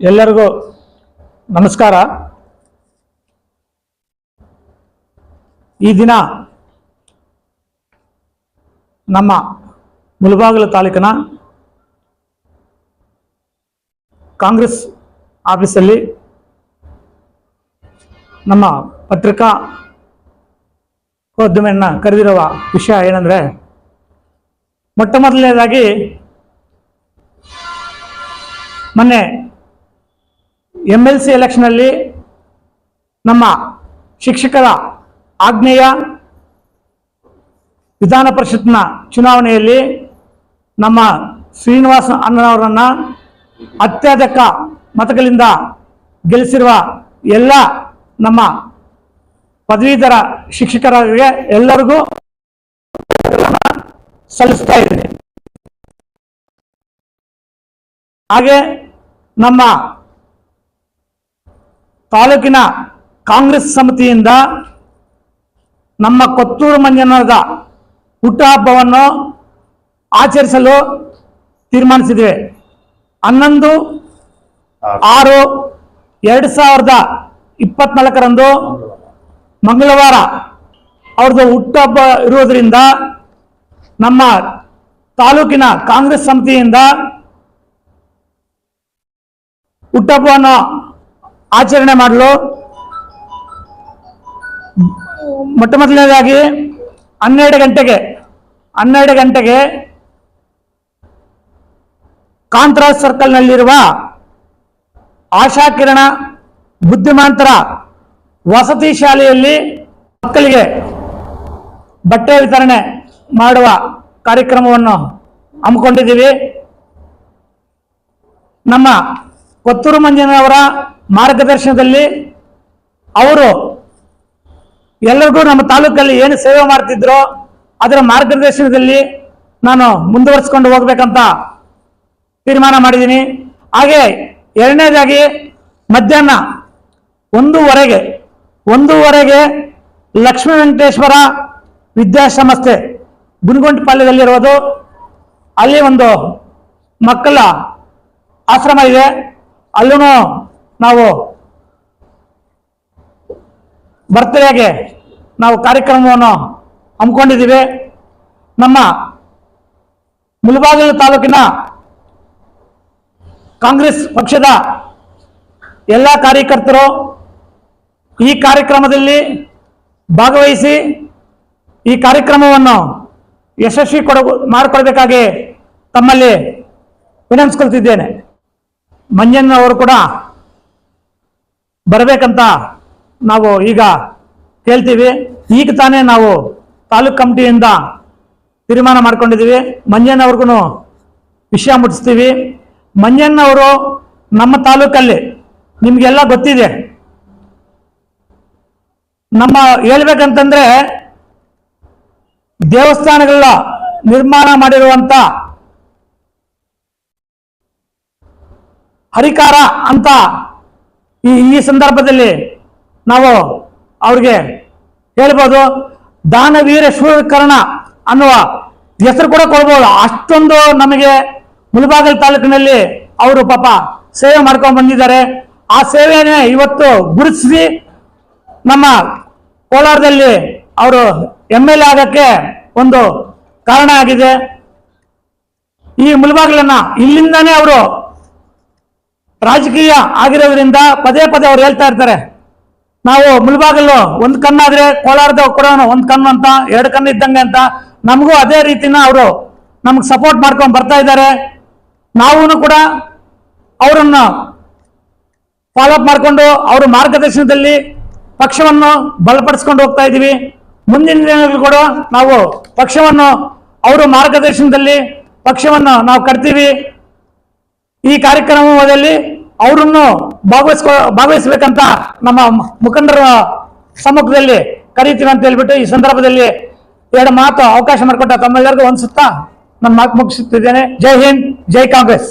ಎಲ್ಲರಿಗೂ ನಮಸ್ಕಾರ. ಈ ದಿನ ನಮ್ಮ ಮುಳಬಾಗಿಲು ತಾಲೂಕಿನ ಕಾಂಗ್ರೆಸ್ ಆಫೀಸಲ್ಲಿ ನಮ್ಮ ಪತ್ರಿಕಾ ಉದ್ಯಮೆಯನ್ನು ಕರೆದಿರುವ ವಿಷಯ ಏನಂದರೆ, ಮೊಟ್ಟ ಮೊದಲನೇದಾಗಿ ಮೊನ್ನೆ ಎಂ ಎಲ್ ಸಿ ಎಲೆಕ್ಷನಲ್ಲಿ ನಮ್ಮ ಶಿಕ್ಷಕರ ಆಗ್ನೇಯ ವಿಧಾನ ಪರಿಷತ್ನ ಚುನಾವಣೆಯಲ್ಲಿ ನಮ್ಮ ಶ್ರೀನಿವಾಸ ಅಣ್ಣನವರನ್ನು ಅತ್ಯಧಿಕ ಮತಗಳಿಂದ ಗೆಲ್ಲಿಸಿರುವ ಎಲ್ಲ ನಮ್ಮ ಪದವೀಧರ ಶಿಕ್ಷಕರಿಗೆ ಎಲ್ಲರಿಗೂ ಸಲ್ಲಿಸ್ತಾ ಇದ್ದೀನಿ. ಹಾಗೆ ನಮ್ಮ ತಾಲೂಕಿನ ಕಾಂಗ್ರೆಸ್ ಸಮಿತಿಯಿಂದ ನಮ್ಮ ಕೊತ್ತೂರು ಮಂಜನದ ಹುಟ್ಟುಹಬ್ಬವನ್ನು ಆಚರಿಸಲು ತೀರ್ಮಾನಿಸಿದ್ದೇವೆ. ಹನ್ನೊಂದು ಆರು ಎರಡು ಸಾವಿರದ ಇಪ್ಪತ್ನಾಲ್ಕರಂದು ಮಂಗಳವಾರ ಅವ್ರದ್ದು ಹುಟ್ಟುಹಬ್ಬ ಇರುವುದರಿಂದ ನಮ್ಮ ತಾಲೂಕಿನ ಕಾಂಗ್ರೆಸ್ ಸಮಿತಿಯಿಂದ ಹುಟ್ಟುಹಬ್ಬವನ್ನು ಆಚರಣೆ ಮಾಡಲು ಮೊಟ್ಟ ಮೊದಲನೇದಾಗಿ ಹನ್ನೆರಡು ಗಂಟೆಗೆ ಹನ್ನೆರಡು ಗಂಟೆಗೆ ಕಾಂತರಾಜ್ ಸರ್ಕಲ್ನಲ್ಲಿರುವ ಆಶಾಕಿರಣ ಬುದ್ಧಿಮಾಂತರ ವಸತಿ ಶಾಲೆಯಲ್ಲಿ ಮಕ್ಕಳಿಗೆ ಬಟ್ಟೆ ವಿತರಣೆ ಮಾಡುವ ಕಾರ್ಯಕ್ರಮವನ್ನು ಹಮ್ಮಿಕೊಂಡಿದ್ದೀವಿ. ನಮ್ಮ ಕೊತ್ತೂರು ಮಂಜನವರ ಮಾರ್ಗದರ್ಶನದಲ್ಲಿ ಅವರು ಎಲ್ಲರಿಗೂ ನಮ್ಮ ತಾಲೂಕಲ್ಲಿ ಏನು ಸೇವೆ ಮಾಡ್ತಿದ್ರೋ ಅದರ ಮಾರ್ಗದರ್ಶನದಲ್ಲಿ ನಾನು ಮುಂದುವರಿಸ್ಕೊಂಡು ಹೋಗ್ಬೇಕಂತ ತೀರ್ಮಾನ ಮಾಡಿದ್ದೀನಿ. ಹಾಗೆ ಎರಡನೇದಾಗಿ ಮಧ್ಯಾಹ್ನ ಒಂದೂವರೆಗೆ ಒಂದೂವರೆಗೆ ಲಕ್ಷ್ಮೀ ವೆಂಕಟೇಶ್ವರ ವಿದ್ಯಾಸಂಸ್ಥೆ ಗುಣಗುಂಟಪಾಳ್ಯದಲ್ಲಿರೋದು ಅಲ್ಲಿ ಒಂದು ಮಕ್ಕಳ ಆಶ್ರಮ ಇದೆ. ಅಲ್ಲೂ ನಾವು ಬರ್ತಡೇಗೆ ನಾವು ಕಾರ್ಯಕ್ರಮವನ್ನು ಹಮ್ಮಿಕೊಂಡಿದ್ದೀವಿ. ನಮ್ಮ ಮುಳಬಾಗಿಲು ತಾಲೂಕಿನ ಕಾಂಗ್ರೆಸ್ ಪಕ್ಷದ ಎಲ್ಲ ಕಾರ್ಯಕರ್ತರು ಈ ಕಾರ್ಯಕ್ರಮದಲ್ಲಿ ಭಾಗವಹಿಸಿ ಈ ಕಾರ್ಯಕ್ರಮವನ್ನು ಯಶಸ್ವಿ ಕೊಡ ಮಾಡಿಕೊಡ್ಬೇಕಾಗಿ ತಮ್ಮಲ್ಲಿ ವಿನಂತಿಸ್ಕೊಳ್ತಿದ್ದೇನೆ. ಮಂಜನ್ ಅವರು ಕೂಡ ಬರಬೇಕಂತ ನಾವು ಈಗ ಕೇಳ್ತೀವಿ. ಈಗ ತಾನೇ ನಾವು ತಾಲೂಕ್ ಕಮಿಟಿಯಿಂದ ತೀರ್ಮಾನ ಮಾಡ್ಕೊಂಡಿದ್ದೀವಿ. ಮಂಜಣ್ಣವ್ರಿಗೂ ವಿಷಯ ಮುಟ್ಟಿಸ್ತೀವಿ ಮಂಜಣ್ಣವರು ನಮ್ಮ ತಾಲೂಕಲ್ಲಿ ನಿಮಗೆಲ್ಲ ಗೊತ್ತಿದೆ. ನಮ್ಮ ಹೇಳ್ಬೇಕಂತಂದ್ರೆ ದೇವಸ್ಥಾನಗಳ ನಿರ್ಮಾಣ ಮಾಡಿರುವಂತ ಹರಿಕಾರ ಅಂತ ಈ ಈ ಸಂದರ್ಭದಲ್ಲಿ ನಾವು ಅವ್ರಿಗೆ ಹೇಳ್ಬೋದು ದಾನವೀರ ಶೂರಕರ್ಣ ಅನ್ನುವ ಹೆಸರು ಕೂಡ ಕೊಡ್ಬೋದು. ಅಷ್ಟೊಂದು ನಮಗೆ ಮುಳಬಾಗಲ್ ತಾಲೂಕಿನಲ್ಲಿ ಅವರು ಪಾಪ ಸೇವೆ ಮಾಡ್ಕೊಂಡು ಬಂದಿದ್ದಾರೆ. ಆ ಸೇವೆಯನ್ನೇ ಇವತ್ತು ಗುರುತಿಸಿ ನಮ್ಮ ಕೋಲಾರದಲ್ಲಿ ಅವರು ಎಂ ಎಲ್ ಎ ಆಗಕ್ಕೆ ಒಂದು ಕಾರಣ ಆಗಿದೆ. ಈ ಮುಳಬಾಗಿಲನ್ನ ಇಲ್ಲಿಂದಾನೇ ಅವರು ರಾಜಕೀಯ ಆಗಿರೋದ್ರಿಂದ ಪದೇ ಪದೇ ಅವ್ರು ಹೇಳ್ತಾ ಇರ್ತಾರೆ. ನಾವು ಮುಳಬಾಗಲು ಒಂದು ಕಣ್ಣಾದ್ರೆ ಕೋಲಾರದ ಕೂಡ ಒಂದು ಕಣ್ಣು ಅಂತ, ಎರಡು ಕಣ್ಣು ಇದ್ದಂಗೆ ಅಂತ, ನಮಗೂ ಅದೇ ರೀತಿನ ಅವರು ನಮ್ಗೆ ಸಪೋರ್ಟ್ ಮಾಡ್ಕೊಂಡು ಬರ್ತಾ ಇದ್ದಾರೆ. ನಾವು ಕೂಡ ಅವರನ್ನು ಫಾಲೋ ಅಪ್ ಮಾಡಿಕೊಂಡು ಅವರ ಮಾರ್ಗದರ್ಶನದಲ್ಲಿ ಪಕ್ಷವನ್ನು ಬಲಪಡಿಸ್ಕೊಂಡು ಹೋಗ್ತಾ ಇದ್ದೀವಿ ಮುಂದಿನ ದಿನಗಳು ಕೂಡ ನಾವು ಪಕ್ಷವನ್ನು ಅವರ ಮಾರ್ಗದರ್ಶನದಲ್ಲಿ ಪಕ್ಷವನ್ನು ನಾವು ಕಟ್ತೀವಿ. ಈ ಕಾರ್ಯಕ್ರಮದಲ್ಲಿ ಅವರನ್ನು ಭಾಗವಹಿಸ್ಕೊ ಭಾಗವಹಿಸ್ಬೇಕಂತ ನಮ್ಮ ಮುಖಂಡರ ಸಮ್ಮುಖದಲ್ಲಿ ಕರೀತೀವಿ ಅಂತ ಹೇಳ್ಬಿಟ್ಟು ಈ ಸಂದರ್ಭದಲ್ಲಿ ಎರಡು ಮಾತು ಅವಕಾಶ ಮಾಡಿಕೊಟ್ಟ ತಮ್ಮೆಲ್ಲರಿಗೂ ಅನ್ಸುತ್ತಾ? ನನ್ನ ಮಾತು ಮುಗಿಸುತ್ತಿದ್ದೇನೆ. ಜೈ ಹಿಂದ್, ಜೈ ಕಾಂಗ್ರೆಸ್.